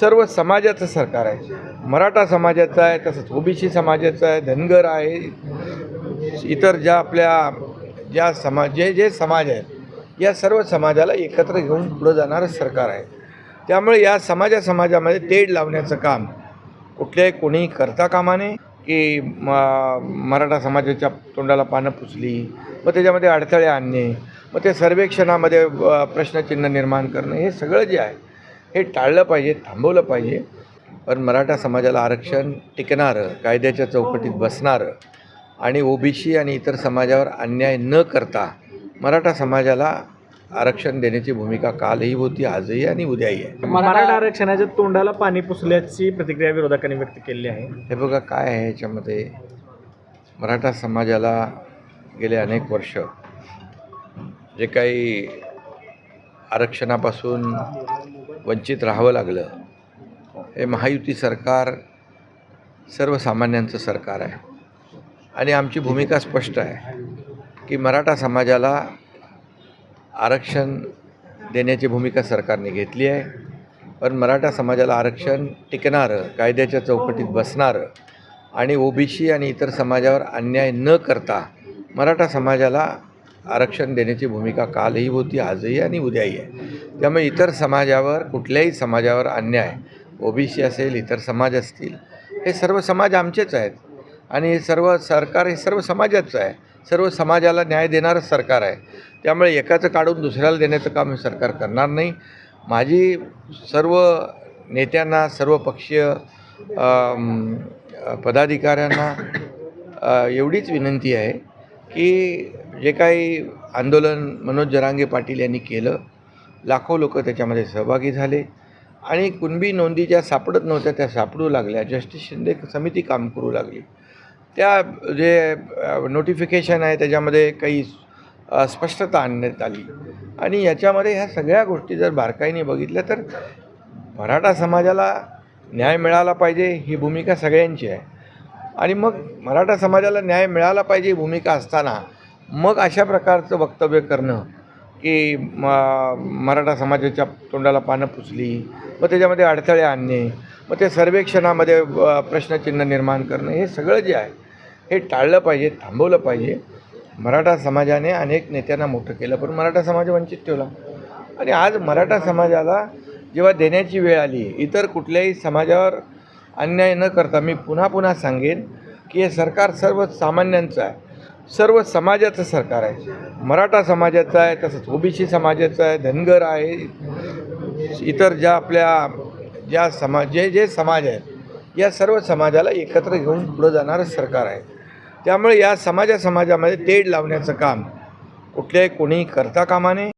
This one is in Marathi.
सर्व समाजाचं सरकार आहे. मराठा समाजाचं आहे तसंच ओबीसी समाजाचं आहे धनगर आहे इतर ज्या आपल्या ज्या समाज जे जे समाज आहेत या सर्व समाजाला एकत्र घेऊन पुढं जाणारं सरकार आहे. त्यामुळे या समाजा समाजामध्ये तेढ लावण्याचं काम कुठल्याही कोणी करता कामा नये की म मराठा समाजाच्या तोंडाला पानं पुसली व त्याच्यामध्ये अडथळे आणणे मग ते सर्वेक्षणामध्ये प्रश्नचिन्ह निर्माण करणं हे सगळं जे आहे हे टाळलं पाहिजे थांबवलं पाहिजे. पण मराठा समाजाला आरक्षण टिकणारं कायद्याच्या चौकटीत बसणारं आणि ओबीसी आणि इतर समाजावर अन्याय न करता मराठा समाजाला आरक्षण देण्याची भूमिका कालही होती आजही आणि उद्याही आहे. मराठा आरक्षणाच्या तोंडाला पाणी पुसल्याची प्रतिक्रिया विरोधकांनी व्यक्त केली आहे. हे बघा काय आहे याच्यामध्ये. मराठा समाजाला गेले अनेक वर्ष जे काही आरक्षणापासून वंचित राहावं लागलं. हे महायुती सरकार सर्वसामान्यांचं सरकार आहे. आणि आमची भूमिका स्पष्ट आहे की मराठा समाजाला आरक्षण देण्याची भूमिका सरकारने घेतली आहे. पण मराठा समाजाला आरक्षण टिकणारं कायद्याच्या चौकटीत बसणारं आणि ओबीसी आणि इतर समाजावर अन्याय न करता मराठा समाजाला आरक्षण देण्याची भूमिका कालही होती आजही आणि उद्याही आहे. त्यामुळे इतर समाजावर कुठल्याही समाजावर अन्याय ओबीसी असेल इतर समाज असतील हे सर्व समाज आमचेच आहेत. आणि हे सर्व सरकार हे सर्व समाजाचं आहे. सर्व समाजाला न्याय देणारं सरकार आहे. त्यामुळे एकाचं काढून दुसऱ्याला देण्याचं काम हे सरकार करणार नाही. माझी सर्व नेत्यांना सर्व पक्षीय पदाधिकाऱ्यांना एवढीच विनंती आहे की जे काही आंदोलन मनोज जरांगे पाटील यांनी केलं लाखो लोक त्याच्यामध्ये सहभागी झाले आणि कुणबी नोंदी ज्या सापडत नव्हत्या त्या सापडू लागल्या. जस्टिस शिंदे समिती काम करू लागली. त्या जे नोटिफिकेशन आहे त्याच्यामध्ये काही स्पष्टता आणण्यात आली. आणि याच्यामध्ये ह्या सगळ्या गोष्टी जर बारकाईने बघितल्या तर मराठा समाजाला न्याय मिळाला पाहिजे ही भूमिका सगळ्यांची आहे. आणि मग मराठा समाजाला न्याय मिळाला पाहिजे ही भूमिका असताना मग अशा प्रकारचं वक्तव्य करणं की म मराठा समाजाच्या तोंडाला पानं पुसली मग त्याच्यामध्ये अडथळे आणणे मग ते सर्वेक्षणामध्ये प्रश्नचिन्ह निर्माण करणं हे सगळं जे आहे हे टाळलं पाहिजे थांबवलं पाहिजे. मराठा समाजाने अनेक नेत्यांना मोठं केलं पण मराठा समाज वंचित ठेवला. आणि आज मराठा समाजाला जेव्हा देण्याची वेळ आली इतर कुठल्याही समाजावर अन्याय न करता मी पुन्हा पुन्हा सांगेन की हे सरकार सर्व सामान्यांचं आहे. सर्व समाजाचं सरकार आहे. मराठा समाजाचं आहे तसंच ओबीसी समाजाचं आहे धनगर आहे इतर ज्या आपल्या ज्या समाज जे जे समाज आहेत या सर्व समाजाला एकत्र घेऊन पुढं जाणारं सरकार आहे. त्यामुळे या समाजा समाजामध्ये तेढ लावण्याचं काम कुठल्याही कोणी करता कामा नये.